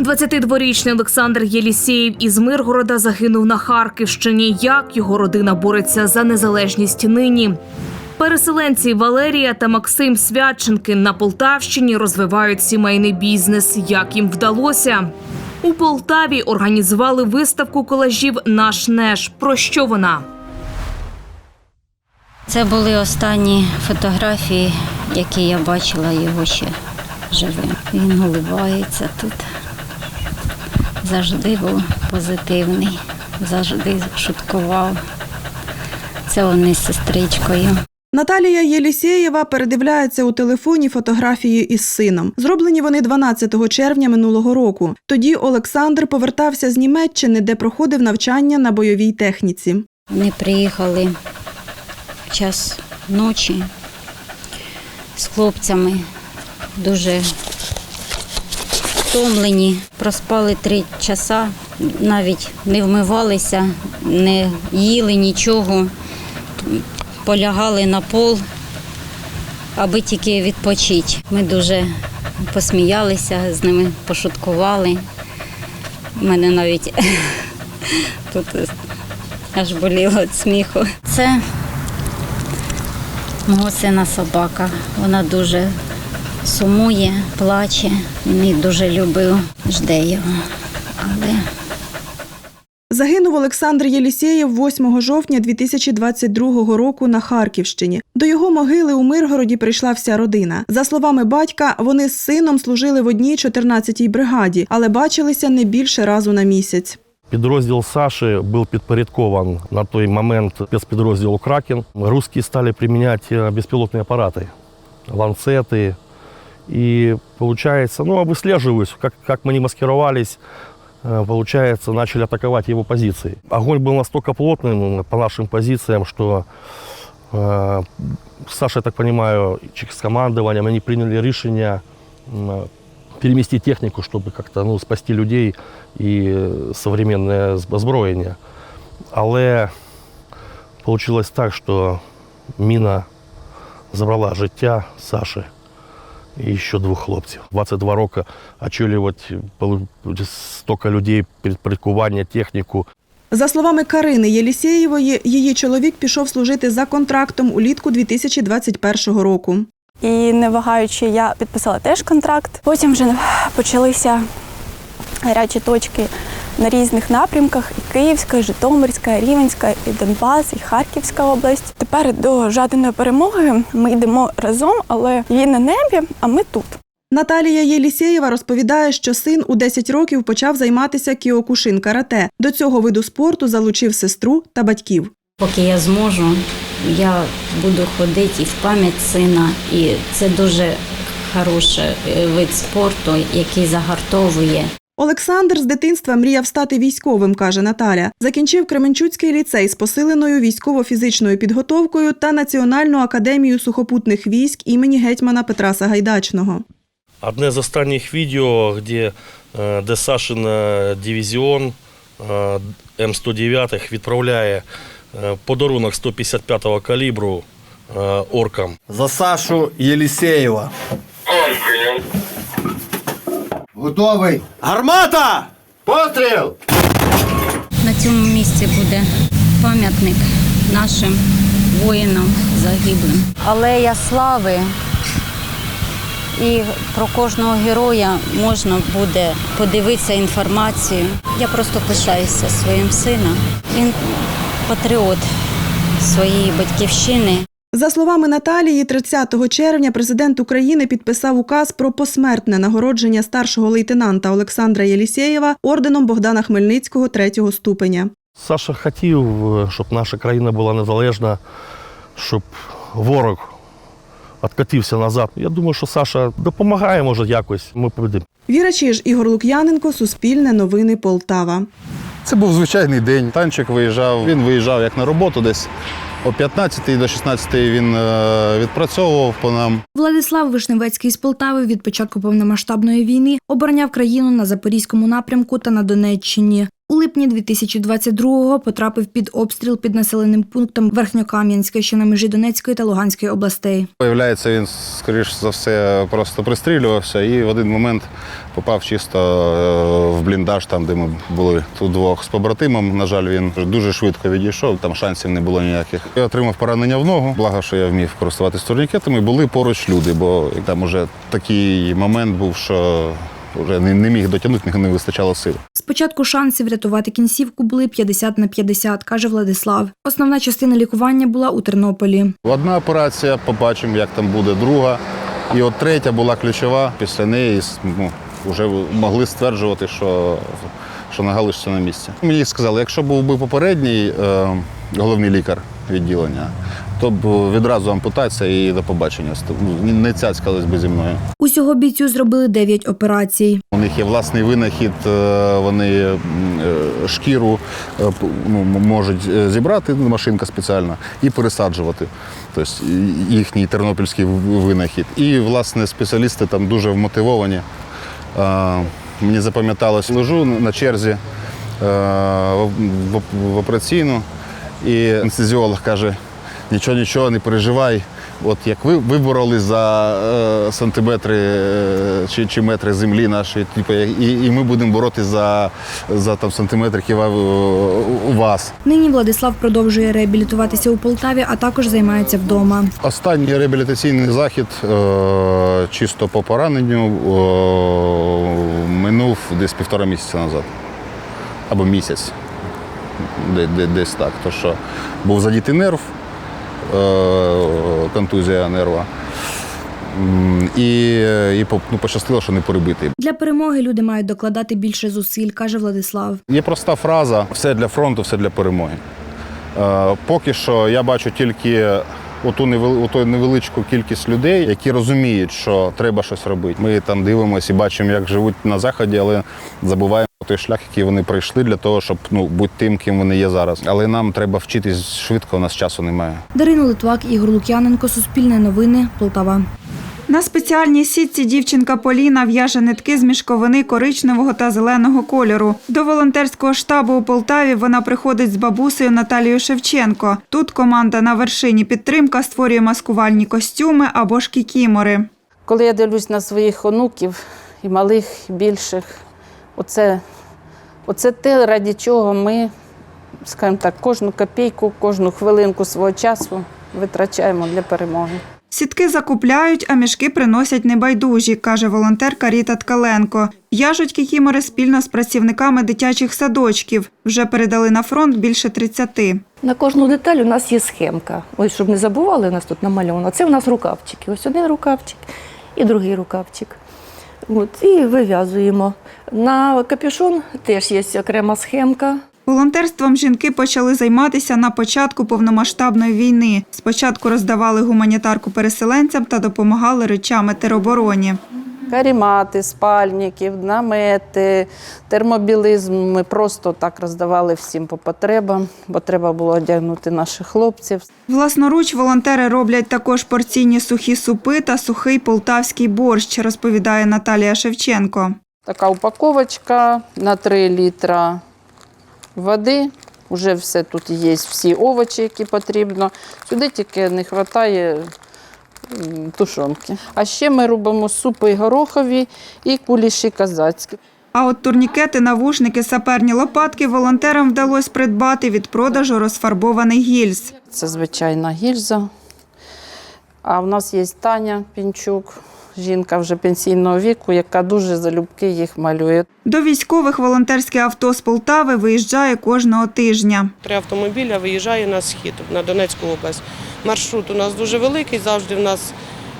22-річний Олександр Єлісєєв із Миргорода загинув на Харківщині. Як його родина бореться за незалежність нині? Переселенці Валерія та Максим Святченки на Полтавщині розвивають сімейний бізнес. Як їм вдалося? У Полтаві організували виставку колажів Наш неш. Про що вона? Це були останні фотографії, які я бачила його ще живим. Він улибається тут. Завжди був позитивний, завжди шуткував. Це вони з сестричкою. Наталія Єлісєєва передивляється у телефоні фотографії із сином. Зроблені вони 12 червня минулого року. Тоді Олександр повертався з Німеччини, де проходив навчання на бойовій техніці. Вони приїхали в час ночі з хлопцями, дуже втомлені. Проспали три часа, навіть не вмивалися, не їли нічого, полягали на пол, аби тільки відпочити. Ми дуже посміялися, з ними пошуткували. У мене навіть тут аж боліло від сміху. Це мого сина собака. Вона дуже сумує, плаче. Він її дуже любив, жде його. Але Загинув Олександр Єлісєєв 8 жовтня 2022 року на Харківщині. До його могили у Миргороді прийшла вся родина. За словами батька, вони з сином служили в одній 14-й бригаді, але бачилися не більше разу на місяць. Підрозділ Саші був підпорядкован на той момент спецпідрозділу Кракен. Русські стали приміняти е, безпілотні апарати, ланцети. И получается, ну, выслеживаюсь, как, как мы не маскировались, э, получается, начали атаковать его позиции. Огонь был настолько плотным по нашим позициям, что э, Саша, я так понимаю, с командованием они приняли решение м, переместить технику, чтобы как-то ну, спасти людей і современне озброєння. Але вийшло так, що міна забрала життя Саші І ще двох хлопців. 22 роки очолювати стільки людей, підпорядкування, техніку. За словами Карини Єлісєєвої, її чоловік пішов служити за контрактом улітку 2021 року. І не вагаючи, я підписала теж контракт. Потім вже почалися гарячі точки на різних напрямках: і Київська, і Житомирська, і Рівенська, і Донбас, і Харківська область. Тепер до жаданої перемоги ми йдемо разом, але її на небі, а ми тут. Наталія Єлісєєва розповідає, що син у 10 років почав займатися кіокушин карате. До цього виду спорту залучив сестру та батьків. поки я зможу, я буду ходити і в пам'ять сина. І це дуже хороший е, вид спорту, який загартовує. Олександр з дитинства мріяв стати військовим, каже Наталя. Закінчив Кременчуцький ліцей з посиленою військово-фізичною підготовкою та Національну академію сухопутних військ імені гетьмана Петра Сагайдачного. Одне з останніх відео, де, е, де Сашин дивізіон е, М109 відправляє е, подарунок 155-го калібру оркам. За Сашу Єлісєєва. Готовий. Гармата! Постріл! На цьому місці буде пам'ятник нашим воїнам загиблим. Алея слави. І про кожного героя можна буде подивитися інформацію. Я просто пишаюся своїм сином. Він патріот своєї батьківщини. За словами Наталії, 30 червня президент України підписав указ про посмертне нагородження старшого лейтенанта Олександра Єлісєєва орденом Богдана Хмельницького третього ступеня. Саша хотів, щоб наша країна була незалежна, щоб ворог відкатився назад. Я думаю, що Саша допомагає, може, якось. Ми прийдемо. Віра Чиж, Ігор Лук'яненко, Суспільне новини Полтава. Це був звичайний день. Танчик виїжджав. Він виїжджав як на роботу десь. О 15 до 16 він е, відпрацьовував по нам. Владислав Вишневецький з Полтави від початку повномасштабної війни обороняв країну на запорізькому напрямку та на Донеччині. У липні 2022-го потрапив під обстріл під населеним пунктом Верхньокам'янське, що на межі Донецької та Луганської областей. Виявляється, він, скоріш за все, просто пристрілювався і в один момент попав чисто е, в бліндаж, там, де ми були тут двох з побратимом. На жаль, він дуже швидко відійшов, там шансів не було ніяких. Я отримав поранення в ногу. Благо, що я вмів користуватися турнікетами. Були поруч люди, бо там уже такий момент був, що вже не, не міг дотягнути, не вистачало сил. Спочатку шанси врятувати кінцівку були 50 на 50, каже Владислав. Основна частина лікування була у Тернополі. Одна операція, побачимо, як там буде друга. І от третя була ключова. Після неї ну, вже могли стверджувати, що, що нога лишиться на місці. Мені сказали, якщо був би попередній е, головний лікар відділення, то б відразу ампутація і до побачення. Ну, Не цяцькались би зі мною. Усього бійцю зробили 9 операцій. У них є власний винахід, е, вони е, шкіру е, ну, можуть зібрати, ну, машинка спеціальна, і пересаджувати. Тобто їхній тернопільський винахід. І, власне, спеціалісти там дуже вмотивовані. Мені запам'яталось, лежу на черзі в операційну, і анестезіолог каже, нічого, нічого, не переживай. От як ви вибороли за е, сантиметри е, чи, чи метри землі нашої, типу, і, і ми будемо боротися за, за там, сантиметр ківа у вас. Нині Владислав продовжує реабілітуватися у Полтаві, а також займається вдома. Останній реабілітаційний захід е, чисто по пораненню е, минув десь півтора місяця назад. Або місяць. Де, де, десь так. То що був задітий нерв, контузія нерва. І, і ну, пощастило, що не перебитий. Для перемоги люди мають докладати більше зусиль, каже Владислав. Є проста фраза: все для фронту, все для перемоги. Е, Поки що я бачу тільки оту невел- невеличку кількість людей, які розуміють, що треба щось робити. Ми там дивимося і бачимо, як живуть на заході, але забуваємо той шлях, який вони пройшли для того, щоб ну бути тим, ким вони є зараз. Але нам треба вчитись швидко, у нас часу немає. Дарина Литвак, Ігор Лук'яненко, Суспільне новини, Полтава. На спеціальній сітці дівчинка Поліна в'яже нитки з мішковини коричневого та зеленого кольору. До волонтерського штабу у Полтаві вона приходить з бабусею Наталією Шевченко. Тут команда на вершині підтримка створює маскувальні костюми або ж кікімори. Коли я дивлюсь на своїх онуків і малих, і більших, оце, оце те, раді чого ми, скажімо так, кожну копійку, кожну хвилинку свого часу витрачаємо для перемоги. Сітки закупляють, а мішки приносять небайдужі, каже волонтерка Ріта Ткаленко. В'яжуть кікімори спільно з працівниками дитячих садочків. Вже передали на фронт більше 30. На кожну деталь у нас є схемка. Ось, щоб не забували, у нас тут намальовано. Це у нас рукавчики. Ось один рукавчик і другий рукавчик. От, і вив'язуємо. На капюшон теж є окрема схемка. Волонтерством жінки почали займатися на початку повномасштабної війни. Спочатку роздавали гуманітарку переселенцям та допомагали речами теробороні. Карімати, спальників, намети, термобілизм ми просто так роздавали всім по потребам, бо треба було одягнути наших хлопців. Власноруч волонтери роблять також порційні сухі супи та сухий полтавський борщ, розповідає Наталія Шевченко. Така упаковочка на 3 літра води. Уже все тут є, всі овочі, які потрібно. Сюди тільки не вистачає тушонки. А ще ми робимо супи горохові і куліші казацькі. А от турнікети, навушники, саперні лопатки волонтерам вдалося придбати від продажу розфарбованих гільз. Це звичайна гільза. А в нас є Таня Пінчук, жінка вже пенсійного віку, яка дуже залюбки їх малює. До військових волонтерське авто з Полтави виїжджає кожного тижня. Три автомобіля виїжджає на схід, на Донецьку область. Маршрут у нас дуже великий, завжди в нас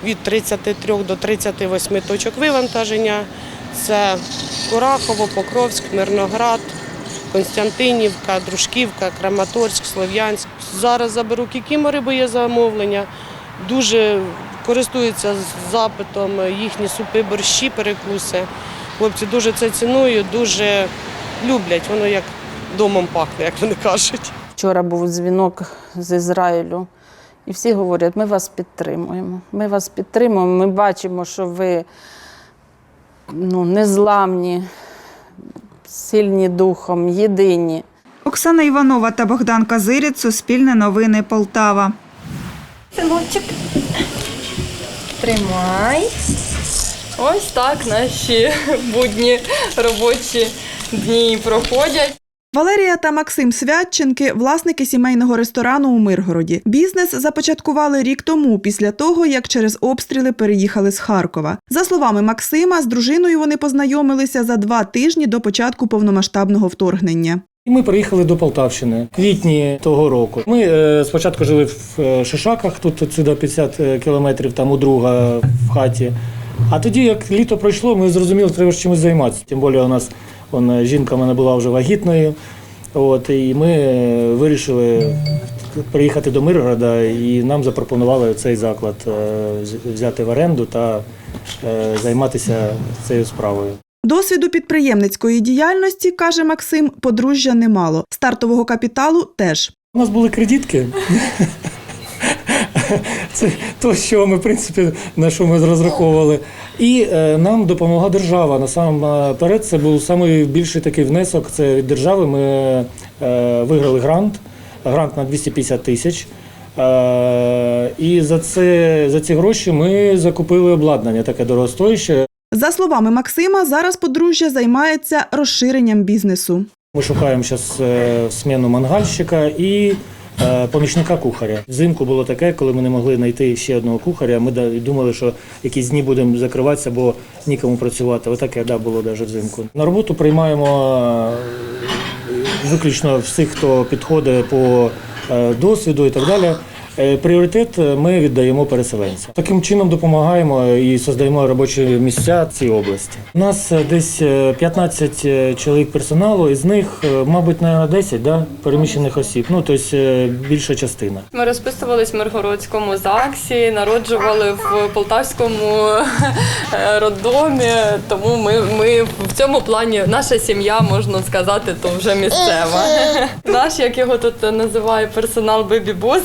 від 33 до 38 точок вивантаження. Це Курахово, Покровськ, Мирноград, Константинівка, Дружківка, Краматорськ, Слов'янськ. Зараз заберу кікімори, бо є замовлення. Дуже користуються запитом їхні супи, борщі, перекуси. Хлопці дуже це цінують, дуже люблять. Воно як домом пахне, як вони кажуть. Вчора був дзвінок з Ізраїлю, і всі говорять, ми вас підтримуємо. Ми вас підтримуємо, ми бачимо, що ви ну, незламні. сильні духом, єдині. Оксана Іванова та Богдан Казиріць, Суспільне новини Полтава. Синочок. Тримай. Ось так наші будні робочі дні проходять. Валерія та Максим Святченки власники сімейного ресторану у Миргороді. Бізнес започаткували рік тому, після того як через обстріли переїхали з Харкова. За словами Максима, з дружиною вони познайомилися за два тижні до початку повномасштабного вторгнення. І Ми приїхали до Полтавщини в квітні того року. Ми е, спочатку жили в е, Шишаках, тут сюди 50 е, кілометрів, там у друга в хаті. А тоді, як літо пройшло, ми зрозуміли, що треба чимось займатися. Тим більше у нас он, жінка в мене була вже вагітною. От, і ми е, вирішили приїхати до Миргорода, і нам запропонували цей заклад е, взяти в оренду та е, займатися цією справою. Досвіду підприємницької діяльності, каже Максим, подружжя немало. Стартового капіталу теж. У нас були кредитки. Це то, що ми, в принципі, на що ми розраховували. І е, нам допомогла держава. Насамперед, це був найбільший такий внесок. Це від держави. Ми е, виграли грант, грант на 250 тисяч. Е, і за, це, за ці гроші ми закупили обладнання таке дорогостояще. За словами Максима, зараз подружжя займається розширенням бізнесу. Ми шукаємо зараз зміну мангальщика і е, помічника кухаря. Взимку було таке, коли ми не могли знайти ще одного кухаря. Ми думали, що якісь дні будемо закриватися, бо нікому працювати. Отаке да, було навіть взимку. На роботу приймаємо е, виключно всіх, хто підходить по е, досвіду і так далі. Е, Пріоритет е, ми віддаємо переселенцям. Таким чином допомагаємо і создаємо робочі місця в цій області. У нас е, десь е, 15 е, чоловік персоналу, із них, е, мабуть, на 10 да, переміщених осіб. Ну тобто е, більша частина. Ми розписувались в Миргородському ЗАГСі, народжували в Полтавському е, роддомі. Тому ми, ми в цьому плані наша сім'я, можна сказати, то вже місцева. Наш, як його тут називає персонал бебі-бос,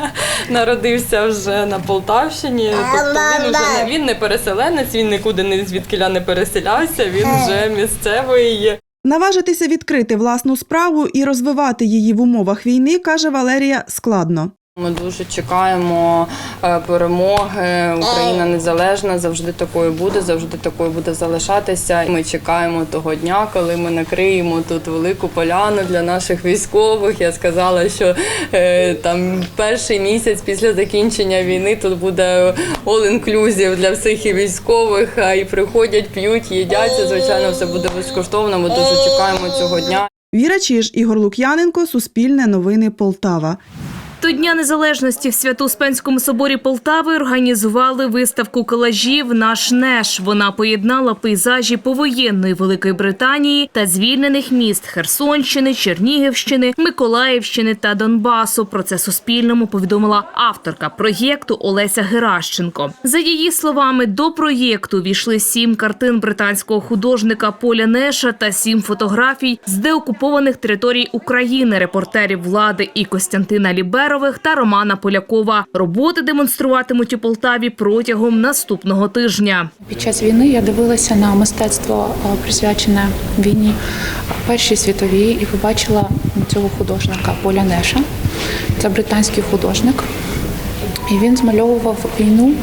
народився вже на Полтавщині. Тобто він вже не він не переселенець, він нікуди не звідкиля не переселявся. Він вже місцевий. Наважитися відкрити власну справу і розвивати її в умовах війни, каже Валерія, складно. Ми дуже чекаємо е, перемоги. Україна незалежна, завжди такою буде, завжди такою буде залишатися. Ми чекаємо того дня, коли ми накриємо тут велику поляну для наших військових. Я сказала, що е, там перший місяць після закінчення війни тут буде all-inclusive для всіх і військових. І приходять, п'ють, їдять. Це, Звичайно, все буде безкоштовно. Ми дуже чекаємо цього дня. Віра Чиж, Ігор Лук'яненко, Суспільне новини Полтава. До Дня Незалежності в Свято-Успенському соборі Полтави організували виставку колажів Наш неш. Вона поєднала пейзажі повоєнної Великої Британії та звільнених міст Херсонщини, Чернігівщини, Миколаївщини та Донбасу. Про це Суспільному повідомила авторка проєкту Олеся Геращенко. За її словами, до проєкту війшли сім картин британського художника Поля Неша та сім фотографій з деокупованих територій України, репортерів влади і Костянтина Ліберових та Романа Полякова. Роботи демонструватимуть у Полтаві протягом наступного тижня. Під час війни я дивилася на мистецтво е, присвячене війні Першій світовій і побачила цього художника Поля Неша. Це британський художник. І він змальовував війну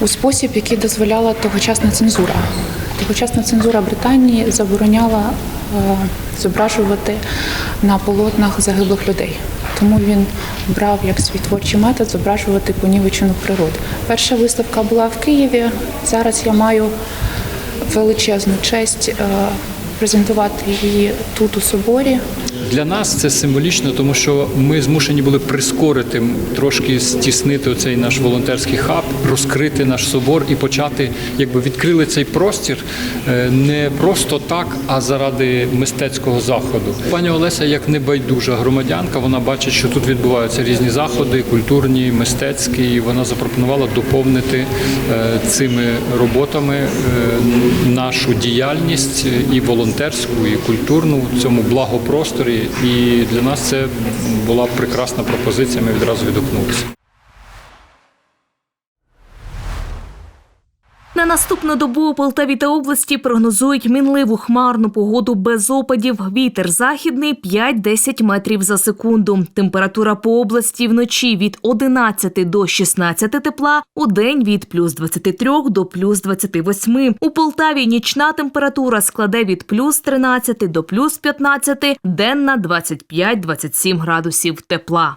у спосіб, який дозволяла тогочасна цензура. Тогочасна цензура Британії забороняла е, зображувати на полотнах загиблих людей. Тому він брав як свій творчий метод зображувати понівечену природу. Перша виставка була в Києві. Зараз я маю величезну честь е, презентувати її тут у соборі. Для нас це символічно, тому що ми змушені були прискорити, трошки стіснити оцей наш волонтерський хаб, розкрити наш собор і почати, якби відкрили цей простір е, не просто так, а заради мистецького заходу. Пані Олеся, як небайдужа громадянка, вона бачить, що тут відбуваються різні заходи, культурні, мистецькі. і Вона запропонувала доповнити е, цими роботами е, нашу діяльність і волонтерську, і культурну в цьому благопросторі. І для нас це була прекрасна пропозиція. Ми відразу відгукнулися. На наступну добу у Полтаві та області прогнозують мінливу хмарну погоду без опадів. Вітер західний 5-10 метрів за секунду. Температура по області вночі від 11 до 16 тепла, у день від плюс 23 до плюс 28. У Полтаві нічна температура складе від плюс 13 до плюс 15, денна 25-27 градусів тепла.